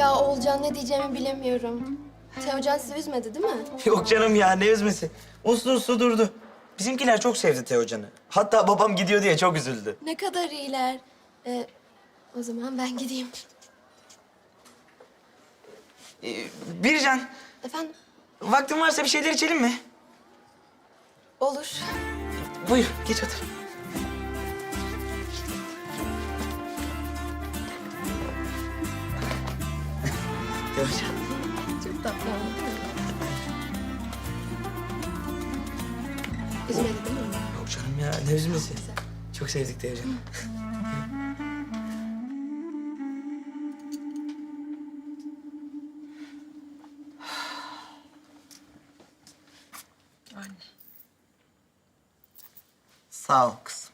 Ya Oğulcan ne diyeceğimi bilemiyorum. Teocan sizi üzmedi değil mi? Yok canım ya ne üzmesi. Uslu uslu durdu. Bizimkiler çok sevdi Teocan'ı. Hatta babam gidiyor diye çok üzüldü. Ne kadar iyiler. Ee, o zaman ben gideyim. Ee, Bircan, Efendim? vaktin varsa bir şeyler içelim mi? Olur. Buyur, geç otur. Teocan. Çok tatlı oldu değil mi? Değil mi? Yok canım ya, ne üzmesi. Çok sevdik Teocan'ı. Sağ ol kızım.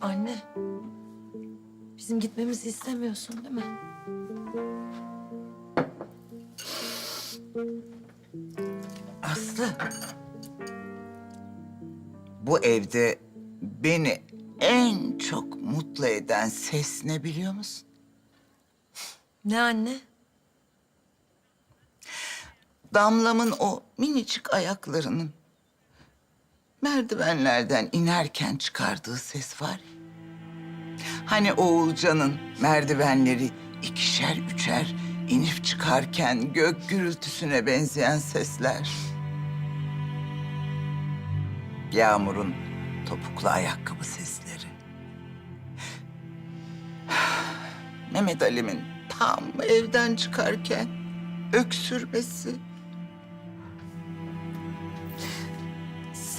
Anne. Bizim gitmemizi istemiyorsun değil mi? Aslı. Bu evde beni en çok mutlu eden ses ne biliyor musun? Ne anne? Damlamın o minicik ayaklarının merdivenlerden inerken çıkardığı ses var. Hani Oğulcan'ın merdivenleri ikişer üçer inip çıkarken gök gürültüsüne benzeyen sesler. Yağmur'un topuklu ayakkabı sesleri. Mehmet Ali'min tam evden çıkarken öksürmesi.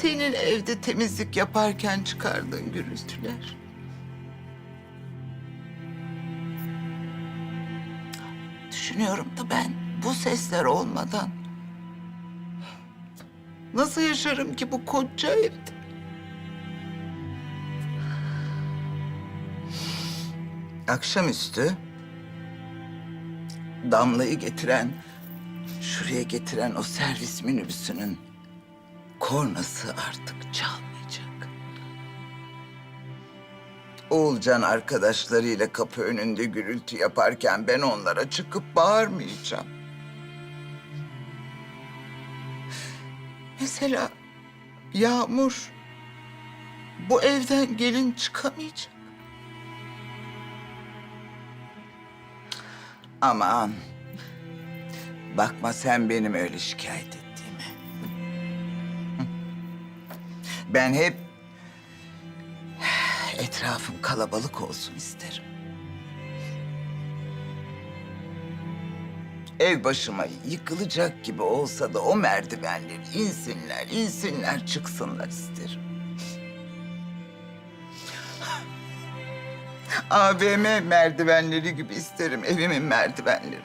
Senin evde temizlik yaparken çıkardığın gürültüler. Düşünüyorum da ben bu sesler olmadan nasıl yaşarım ki bu koca evde? Akşamüstü Damla'yı getiren, şuraya getiren o servis minibüsünün kornası artık çalmayacak. Oğulcan arkadaşlarıyla kapı önünde gürültü yaparken ben onlara çıkıp bağırmayacağım. Mesela Yağmur bu evden gelin çıkamayacak. Aman. Bakma sen benim öyle şikayet Ben hep etrafım kalabalık olsun isterim. Ev başıma yıkılacak gibi olsa da o merdivenleri insinler, insinler, çıksınlar isterim. AVM merdivenleri gibi isterim evimin merdivenleri.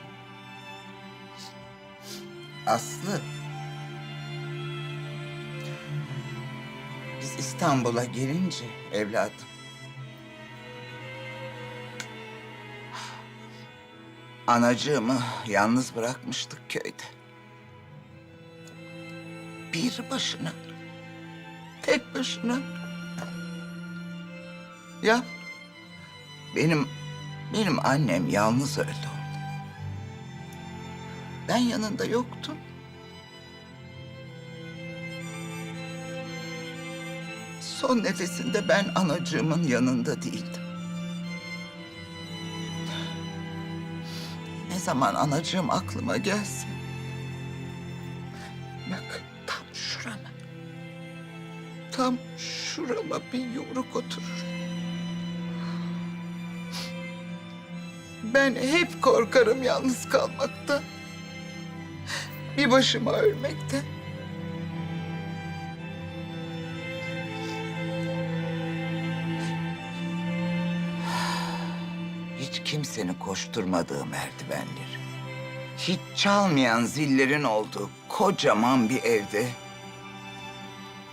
Aslı. İstanbul'a gelince evladım. Anacığımı yalnız bırakmıştık köyde. Bir başına. Tek başına. Ya benim benim annem yalnız öldü orada. Ben yanında yoktum. Son nefesinde ben anacığımın yanında değildim. Ne zaman anacığım aklıma gelse... Bak tam şurama. Tam şurama bir yumruk oturur. Ben hep korkarım yalnız kalmaktan. Bir başıma ölmekten. Kimsenin koşturmadığı merdivenleri. Hiç çalmayan zillerin olduğu kocaman bir evde.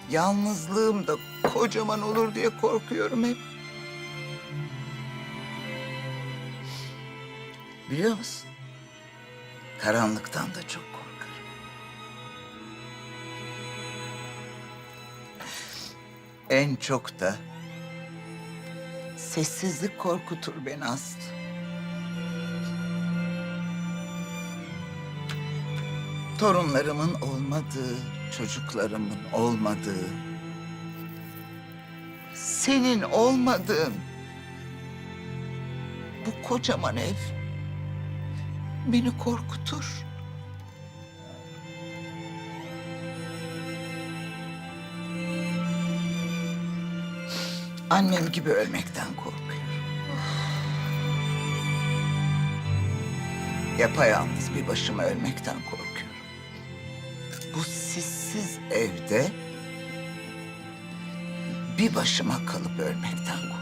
Yalnızlığım da kocaman olur diye korkuyorum hep. Biliyor musun? Karanlıktan da çok korkarım. En çok da sessizlik korkutur beni Aslı. Torunlarımın olmadığı, çocuklarımın olmadığı, senin olmadığın bu kocaman ev beni korkutur. Annem gibi ölmekten korkuyorum. Yapayalnız bir başıma ölmekten korkuyorum. Bu sessiz evde bir başıma kalıp ölmekten.